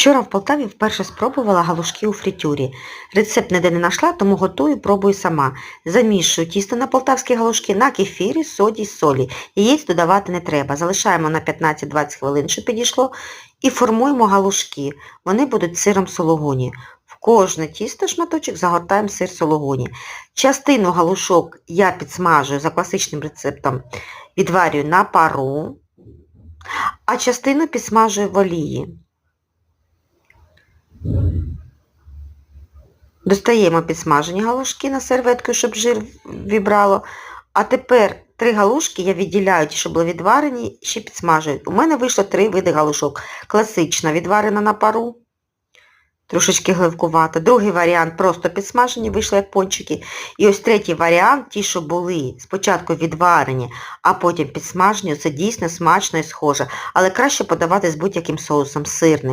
Вчора в Полтаві вперше спробувала галушки у фритюрі. Рецепт ніде не знайшла, тому готую, пробую сама. Замішую тісто на полтавські галушки на кефірі, соді, солі. Яєць додавати не треба. Залишаємо на 15-20 хвилин, щоб підійшло, і формуємо галушки. Вони будуть сиром сологуні. В кожне тісто шматочок загортаємо сир сологуні. Частину галушок я підсмажую за класичним рецептом, відварюю на пару, а частину підсмажую в олії. Достаємо підсмажені галушки на серветку, щоб жир вібрало. А тепер три галушки я відділяю, ті, що були відварені, ще підсмажую. У мене вийшло три види галушок. Класична, відварена на пару, трошечки гливкувата. Другий варіант просто підсмажені, вийшли як пончики. І ось третій варіант, ті, що були спочатку відварені, а потім підсмажені, це дійсно смачно і схоже. Але краще подавати з будь-яким соусом сирним.